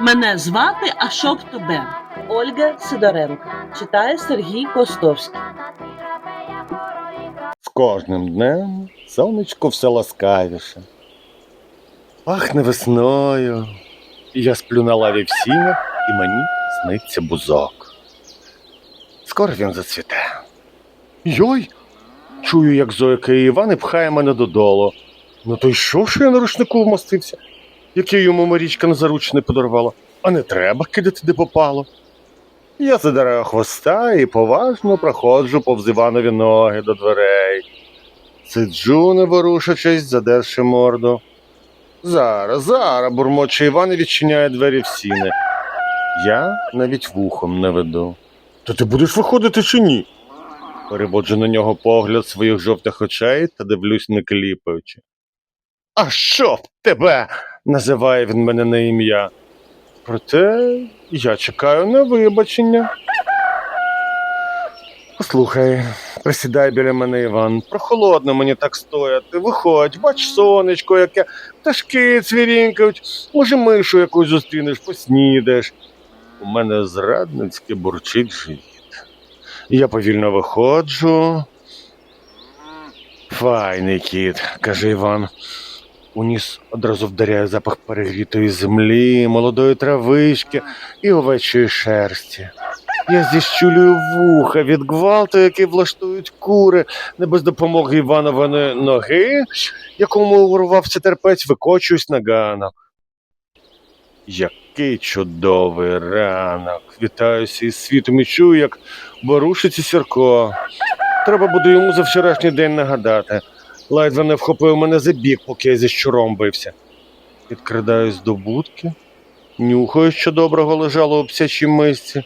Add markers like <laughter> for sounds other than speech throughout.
Мене звати, а щоб тебе. Ольга Сидоренко. Читає Сергій Костовський. З кожним днем сонечко все ласкавіше. Пахне весною. Я сплю на лаві в сінях, і мені сниться бузок. Скоро він зацвіте. Йой! Чую, як Зойка і Іван пхає мене додолу. Ну то й що, що я на рушнику вмостився? Який йому Марічка на заручне подарувала, а не треба кидати де попало. Я задираю хвоста і поважно проходжу повз Іванові ноги до дверей. Сиджу, не ворушачись, задерши морду. Зараз, зараз, бурмоче Іван і відчиняє двері в сіни. Я навіть вухом не веду. То ти будеш виходити чи ні? Переводжу на нього погляд своїх жовтих очей та дивлюсь, не кліпаючи. А що б тебе? називає він мене на ім'я. Проте я чекаю на вибачення. Послухай, присідай біля мене, Іван. Прохолодно мені так стояти. Виходь, бач сонечко, яке пташки цвірінькають. Може, мишу якусь зустрінеш, поснідаєш. У мене зрадницьки бурчить живіт. Я повільно виходжу. Файний кіт, каже Іван. У ніс одразу вдаряє запах перегрітої землі, молодої травички і овечої шерсті. Я зіщулюю вуха від гвалту, який влаштують кури, не без допомоги Іванової ноги, якому урвався терпець, викочуюсь на ганок. Який чудовий ранок. Вітаюся із світом і чую, як ворушиться Сірко. Треба буде йому за вчорашній день нагадати. Ледве не вхопив мене за бік, поки я зі щуром бився. Підкрадаюсь до будки, нюхаю, що доброго лежало у псячій мисці.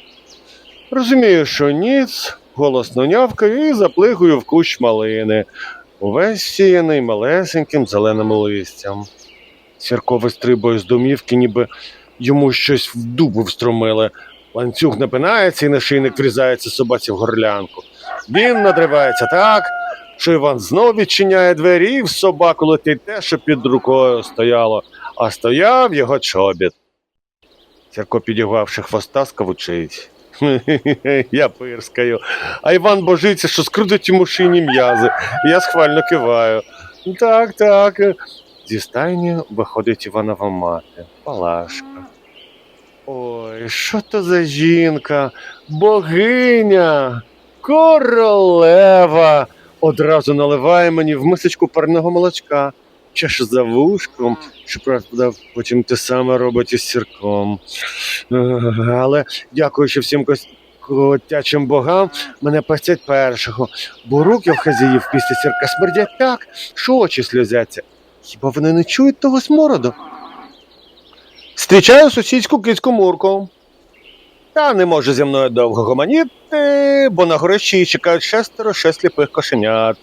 Розумію, що ніц, голосно нявкаю і заплигую в кущ малини, увесь сіяний малесеньким зеленим листям. Сірко вистрибує з домівки, ніби йому щось в дубу встромили. Ланцюг напинається і нашийник врізається собаці в горлянку. Він надривається так, що Іван знов відчиняє двері і в собаку летить те, що під рукою стояло, а стояв його чобіт. Сірко, підігвавши хвоста, скавучить. <laughs> Я пирскаю. А Іван божиться, що скрутить йому шийні м'язи. Я схвально киваю. Так, так. Зі стайні виходить Іванова мати, Палашка. Ой, що то за жінка? Богиня, королева. Одразу наливає мені в мисочку парного молочка, чеше за вушком, щоправда, потім те саме робить із сірком. Але дякуючи всім котячим богам, мене пестять першого, бо руки в хазяїв після сірка смердять так, що очі сльозяться. Хіба вони не чують того смороду? Зустрічаю сусідську кицьку Мурку. Та не може зі мною довго гомоніти, бо на горищі чекають шестеро ще сліпих кошенят.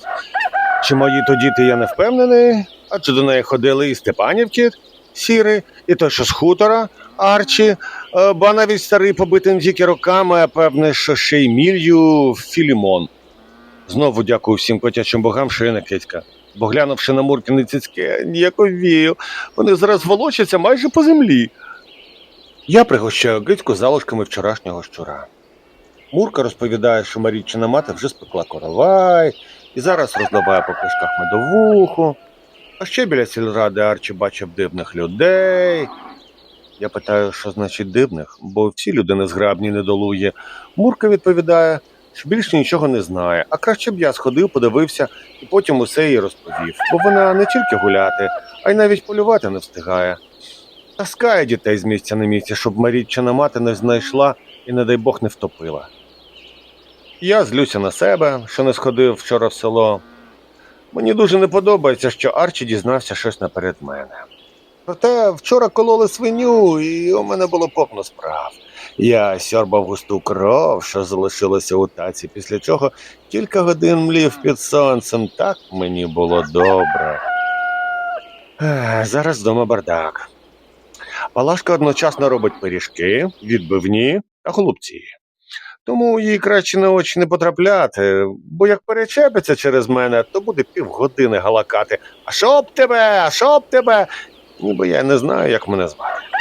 Чи мої то діти я не впевнений, адже до неї ходили і Степанівки сірий, і той, що з хутора, Арчі, е, ба навіть старий побитим віки роками, а певне, що ще й мілью Філімон. Знову дякую всім котячим богам, що я не кицька. Бо глянувши на Муркіни цицьки, ніяковію, вони зараз волочаться майже по землі. Я пригощаю Гицьку залишками вчорашнього щура. Мурка розповідає, що Марічина мати вже спекла коровай і зараз розливає по кришках медовуху. А ще біля сільради Арчі бачив дивних людей. Я питаю, що значить дивних, бо всі люди незграбні недолугі. Мурка відповідає, що більше нічого не знає, а краще б я сходив, подивився і потім усе їй розповів, бо вона не тільки гуляти, а й навіть полювати не встигає. Таскає дітей з місця на місце, щоб Марічина мати не знайшла і, не дай Бог, не втопила. Я злюся на себе, що не сходив вчора в село. Мені дуже не подобається, що Арчі дізнався щось наперед мене. Проте вчора кололи свиню, і у мене було повно справ. Я сьорбав густу кров, що залишилося у таці, після чого кілька годин млів під сонцем. Так мені було добре. Зараз вдома бардак. Палашка одночасно робить пиріжки, відбивні та голубці. Тому їй краще на очі не потрапляти, бо як перечепиться через мене, то буде півгодини галакати. А що б тебе? А що б тебе? Ніби я не знаю, як мене звати.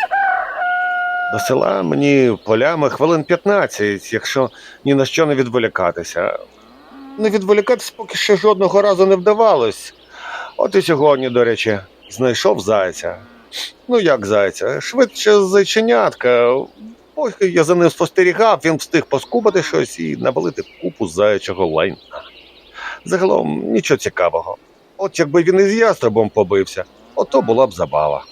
До села мені полями хвилин 15, якщо ні на що не відволікатися. Не відволікатися поки що жодного разу не вдавалось. От і сьогодні, до речі, знайшов зайця. Ну як зайця? Швидше зайченятка. Поки я за ним спостерігав, він встиг поскубати щось і навалити купу заячого лайна. Загалом нічого цікавого. От якби він із ястребом побився, ото була б забава.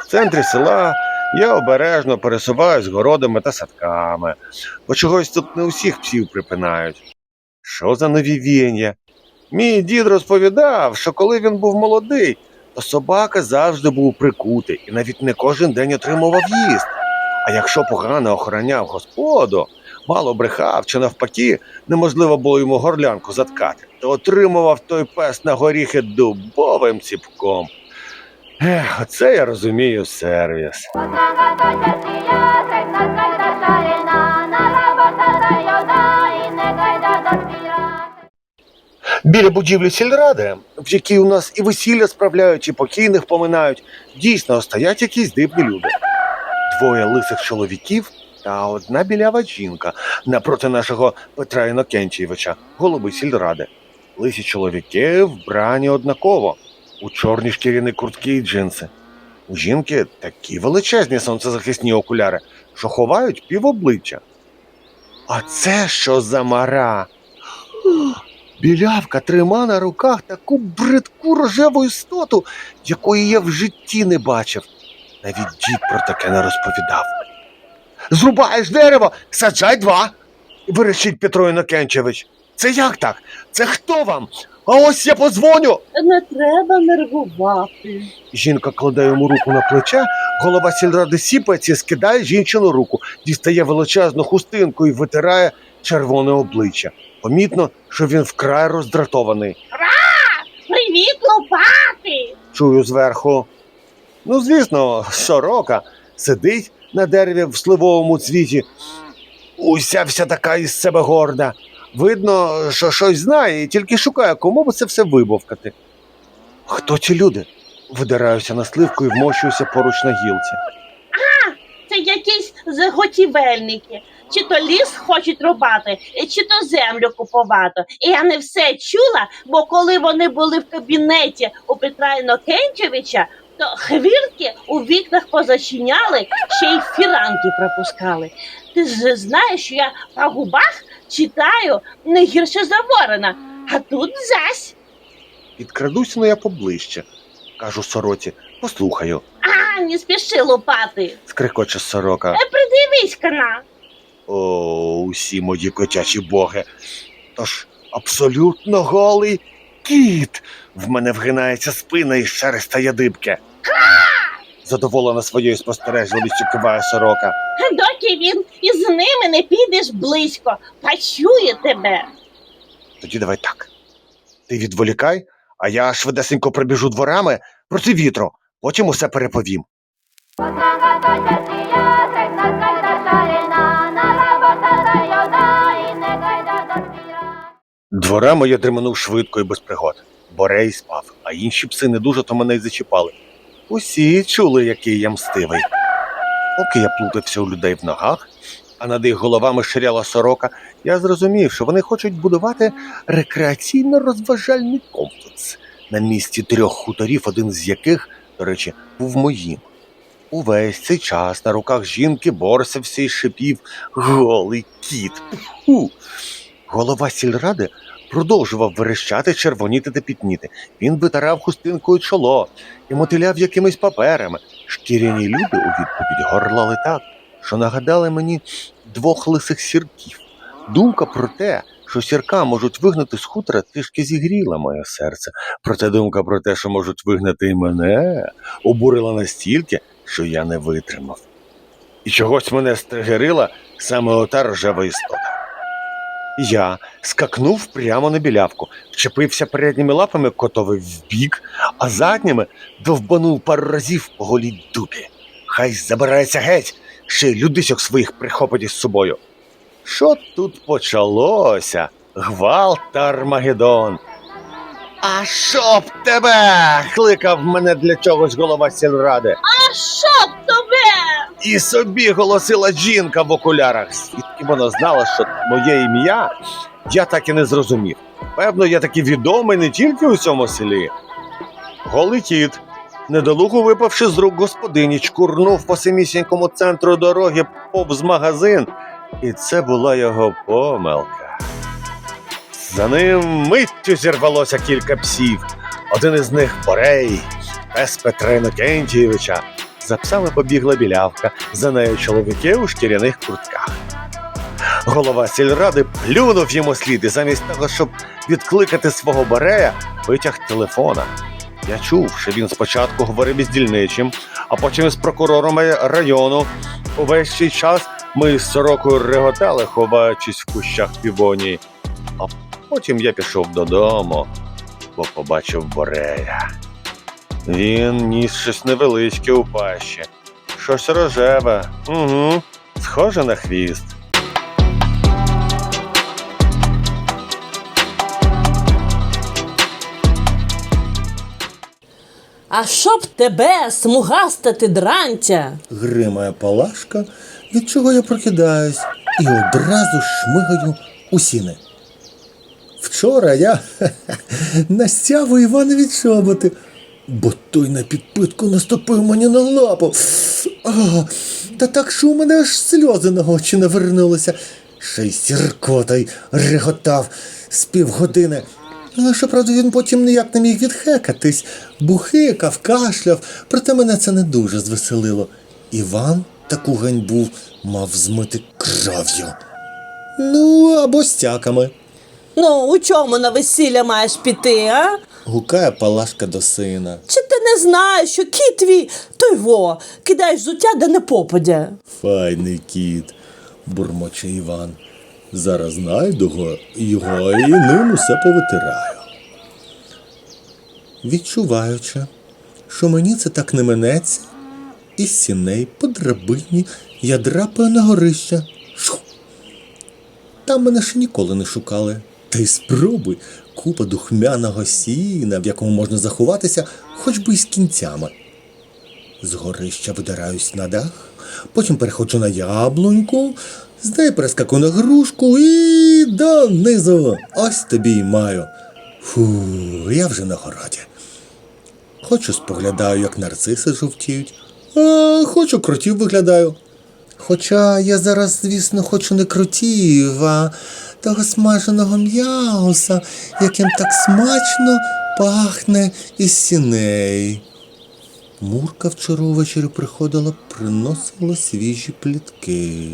В центрі села я обережно пересуваюсь городами та садками, бо чогось тут не усіх псів припинають. Що за новівіння? Мій дід розповідав, що коли він був молодий, то собака завжди був прикутий і навіть не кожен день отримував їсти. А якщо погано охороняв господу, мало брехав чи навпаки, неможливо було йому горлянку заткати, то отримував той пес на горіхи дубовим ціпком. Ех, оце я розумію сервіс. Біля будівлі сільради, в якій у нас і весілля справляють, і покійних поминають, дійсно стоять якісь дивні люди. Двоє лисих чоловіків та одна білява жінка напроти нашого Петра Інокентійовича, голови сільради. Лисі чоловіки вбрані однаково, у чорні шкіряні куртки і джинси. У жінки такі величезні сонцезахисні окуляри, що ховають півобличчя. А це що за мара? <gasps> Білявка трима на руках таку бридку рожеву істоту, якої я в житті не бачив. Навіть дід про таке не розповідав. Зрубаєш дерево, саджай два. вирішить Петро Інокенчевич. Це як так? Це хто вам? А ось я позвоню. Не треба нервувати. Жінка кладе йому руку на плече, голова сільради сіпається, скидає жінчину руку, дістає величезну хустинку і витирає червоне обличчя. Помітно, що він вкрай роздратований. Привіт, лопати! Чую зверху. Ну, звісно, сорока сидить на дереві в сливовому цвіті. Уся вся така із себе горда. Видно, що щось знає і тільки шукає, кому би це все вибовкати. Хто ці люди? Видираюся на сливку і вмощуюся поруч на гілці. Це якісь заготівельники. Чи то ліс хочуть рубати, чи то землю купувати. І я не все чула, бо коли вони були в кабінеті у Петра Інокентьовича, то хвіртки у вікнах позачиняли, ще й фіранки пропускали. Ти ж знаєш, що я по губах читаю не гірше за ворона, а тут зась. Підкрадуся ну я поближче, кажу сороці. Послухаю, А, не спіши лупати. скрикоче сорока. Е, Придивись-ка на. О, усі мої котячі боги. Тож абсолютно голий кіт. В мене вгинається спина і шереста ядибки. Задоволена своєю спостережливістю киває сорока. Доки він із ними не підеш близько, почує тебе. Тоді давай так. Ти відволікай, а я швидесенько пробіжу дворами проти вітру, потім усе переповім. Дворами я дременув швидко і без пригод. Борей спав, а інші пси не дуже то мене й зачіпали. Усі чули, який я мстивий. Поки я плутався у людей в ногах, а над їх головами ширяла сорока, я зрозумів, що вони хочуть будувати рекреаційно-розважальний комплекс на місці трьох хуторів, один з яких, до речі, був моїм. Увесь цей час на руках жінки борсався і шипів голий кіт. Фу. Голова сільради продовжував верещати, червоніти та пітніти. Він витирав хустинкою чоло і мотиляв якимись паперами. Шкіряні люди у відповідь горлали так, що нагадали мені двох лисих сірків. Думка про те, що сірка можуть вигнати з хутора, трішки зігріла моє серце. Проте думка про те, що можуть вигнати і мене, обурила настільки, що я не витримав. І чогось мене стригерила саме ота рожева істота. Я скакнув прямо на білявку, вчепився передніми лапами котові вбік, а задніми довбанув пару разів по голій дупі. Хай забирається геть, ще й людисьок своїх прихопить із собою. Що тут почалося? Гвалт та Армагеддон. А щоб тебе! кликав мене для чогось голова сільради. А що б тебе? І собі голосила жінка в окулярах. Звідки вона знала, що моє ім'я я так і не зрозумів. Певно, я таки відомий не тільки у цьому селі. Голий кіт, недолуго випавши з рук господині, чкурнув по самісінькому центру дороги повз магазин, і це була його помилка. За ним миттю зірвалося кілька псів. Один із них Борей, пес Петра Інокентійовича. За псами побігла білявка, за нею чоловіки у шкіряних куртках. Голова сільради плюнув йому слід і замість того, щоб відкликати свого Борея, витяг телефона. Я чув, що він спочатку говорив із дільничим, а потім із прокурором району. Увесь цей час ми з сорокою реготали, ховаючись в кущах півонії. Потім я пішов додому, бо побачив Борея. Він ніс щось невеличке у пащі, щось рожеве, угу, схоже на хвіст. А щоб тебе, смугаста ти дрантя. Гримає палашка, від чого я прокидаюсь і одразу шмигаю у сіни. Вчора я <laughs> настяву Іванові чоботи, бо той на підпитку наступив мені на лапу. А, та так, що у мене аж сльози на очі навернулися. Ще й сіркотай реготав з півгодини. Але щоправда, він потім ніяк не міг відхекатись, бухикав, кашляв, проте мене це не дуже звеселило. Іван таку ганьбу мав змити кров'ю. Ну, або стяками. Ну, у чому на весілля маєш піти, а? Гукає палашка до сина. Чи ти не знаєш, що кіт твій, той во, кидаєш взуття, де не попадя? Файний кіт, бурмоче Іван. Зараз знайду його, і ним усе повитираю. Відчуваючи, що мені це так не минеться, із сіней по драбині я драпаю на горище. Шу! Там мене ще ніколи не шукали. Та й спробуй купа духмяного сіна, в якому можна заховатися, хоч би із кінцями. З горища видираюсь на дах, потім переходжу на яблуньку, з неї перескакую на грушку і донизу. Ось тобі й маю. Фу, я вже на городі. Хочу споглядаю, як нарциси жовтіють, а хочу кротів виглядаю. Хоча я зараз, звісно, хочу не кротів, а того смаженого м'яуса, яким так смачно пахне із сіней. Мурка вчора увечері приходила, приносила свіжі плітки.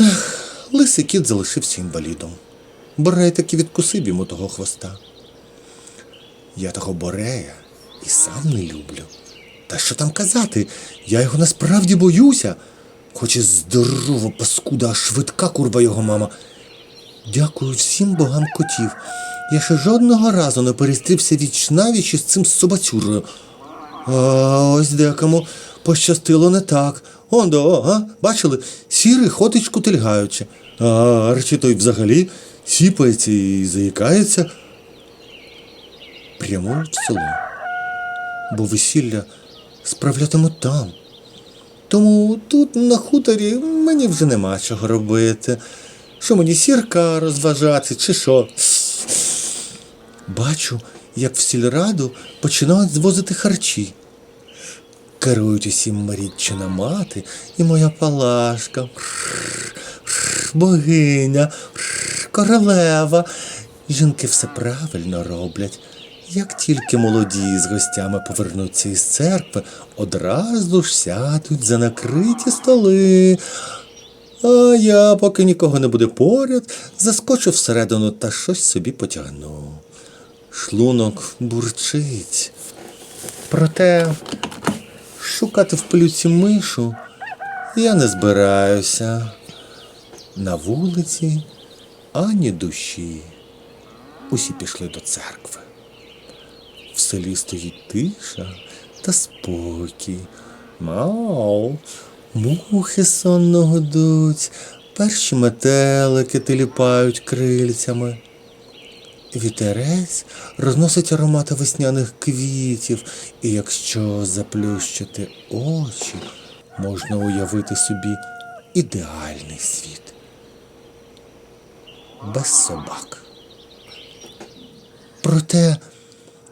Ех, лисий кіт залишився інвалідом. Борей таки відкусив йому того хвоста. Я того Борея і сам не люблю. Та що там казати? Я його насправді боюся. Хоч і здорова паскуда, а швидка курва його мама. Дякую всім богам котів. Я ще жодного разу не перестрівся віч навіч із цим собацюрою. А ось декому пощастило не так. Он до, а? Бачили? Сірий ходить кутильгаючи. А Арчі той взагалі сіпається і заїкається. Прямо в село. Бо весілля справлятимуть там. Тому тут на хуторі мені вже нема чого робити. Що мені сірка розважати, чи що? Бачу, як в сільраду починають звозити харчі. Керують усім Маріччина мати і моя палашка, богиня, королева. Жінки все правильно роблять. Як тільки молоді з гостями повернуться із церкви, одразу ж сядуть за накриті столи. А я, поки нікого не буде поряд, заскочу всередину та щось собі потягну. Шлунок бурчить. Проте шукати в пилюці мишу я не збираюся. На вулиці ані душі. Усі пішли до церкви. В селі стоїть тиша та спокій. Мау. Мухи сонно гудуть, перші метелики тиліпають крильцями. Вітерець розносить аромати весняних квітів, і якщо заплющити очі, можна уявити собі ідеальний світ. Без собак. Проте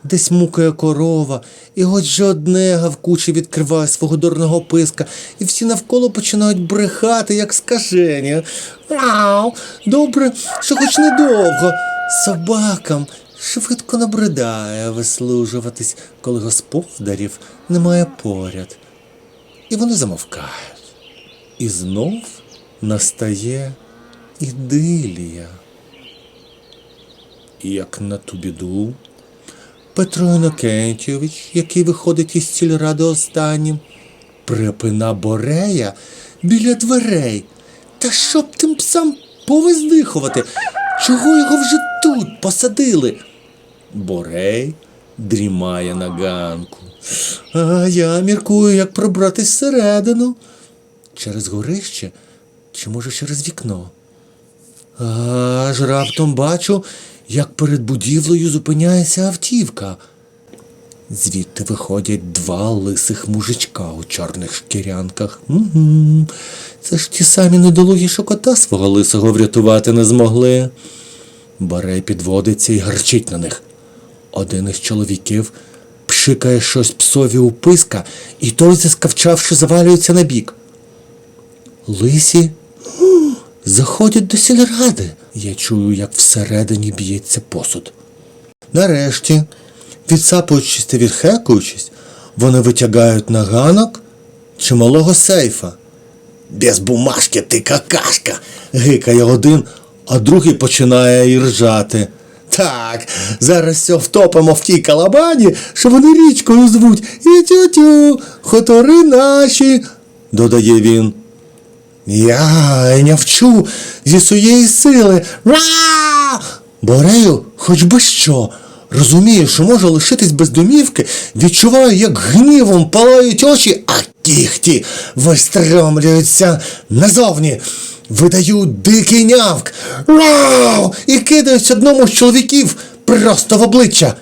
десь мукає корова, і от же одне гавкуче відкриває свого дурного писка, і всі навколо починають брехати, як скажені. Ау, добре, що хоч недовго. Собакам швидко набридає вислужуватись, коли господарів немає поряд. І вони замовкають. І знов настає ідилія. І як на ту біду, Петро Інокентійович, який виходить із сільради останнім, припина Борея біля дверей. Та щоб тим псам повиздихувати, чого його вже тут посадили? Борей дрімає на ганку. А я міркую, як пробратись всередину. Через горище чи може через вікно? Аж раптом бачу, як перед будівлею зупиняється автівка. Звідти виходять два лисих мужичка у чорних шкірянках. Угу. Це ж ті самі недолугі, що кота свого лисого врятувати не змогли. Барей підводиться і гарчить на них. Один із чоловіків пшикає щось псові у писка, і той, заскавчавши, завалюється на бік. Лисі заходять до сільради. Я чую, як всередині б'ється посуд. Нарешті, відсапуючись та відхекуючись, вони витягають на ганок чималого сейфа. Без бумажки ти какашка. гикає один, а другий починає і ржати. Так, зараз все втопимо в тій калабані, що вони річкою звуть. І тю-тю, хутори наші, додає він. Я не вчу зі своєї сили. Ра! Борею, хоч би що. Розумію, що можу лишитись без домівки, відчуваю, як гнівом палають очі, а кіхті вистромлюються назовні. Видаю дикий нявк. Рау! І кидаюсь одному з чоловіків просто в обличчя.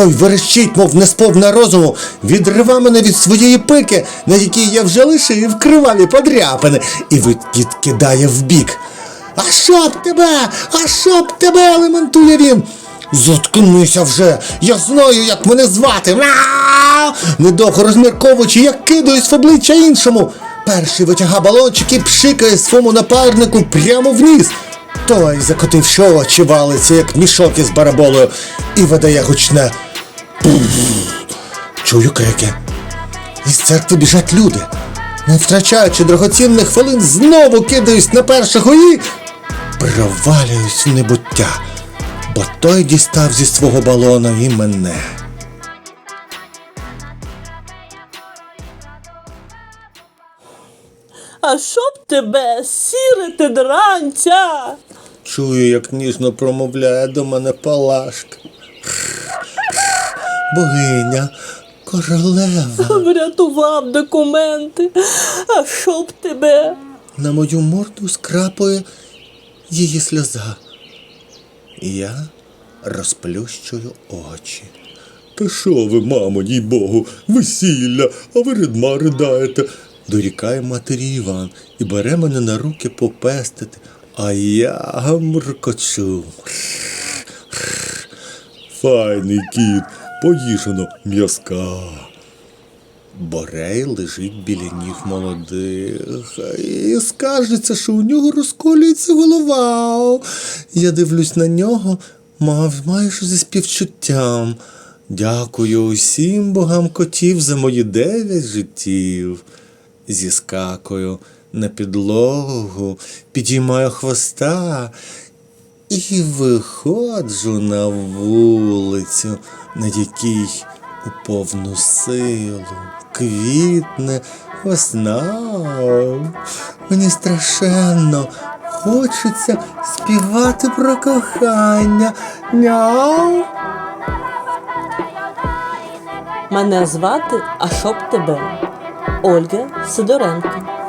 Той верещить, мов несповна розуму, відрива мене від своєї пики, на якій я вже лишив криваві подряпини, і відкидає вбік. А щоб тебе, а щоб тебе, лементує він. Заткнися вже, я знаю, як мене звати. Недовго розмірковуючи, я кидаюсь в обличчя іншому. Перший витяга балончик і пшикає своєму напарнику прямо в ніс. Той, закотивши очі, валиться, як мішок із бараболою, і видає гучне. Чую крики. Із церкви біжать люди. Не втрачаючи драгоцінних хвилин, знову кидаюсь на першого і провалююсь в небуття, бо той дістав зі свого балона і мене. А щоб тебе, сіре ти дранця? Чую, як ніжно промовляє до мене Палашка. Богиня, королева. <laughs> Врятував документи. А щоб тебе? На мою морду скрапує її сльоза. Я розплющую очі. Та що ви, мамо, їй Богу, весілля, а ви ридма riдаєте. Дорікає матері Іван і бере мене на руки попестити, а я мркочу. Файний кіт, поїжено м'язка. Борей лежить біля ніг молодих і скажеться, що у нього розколюється голова. Я дивлюсь на нього, мав майже зі співчуттям. Дякую усім богам котів за мої дев'ять життів. Зіскакую на підлогу, підіймаю хвоста і виходжу на вулицю, на якій у повну силу квітне весна. Мені страшенно хочеться співати про кохання. Няу. Мене звати, а щоб тебе. Ольга Сидоренко.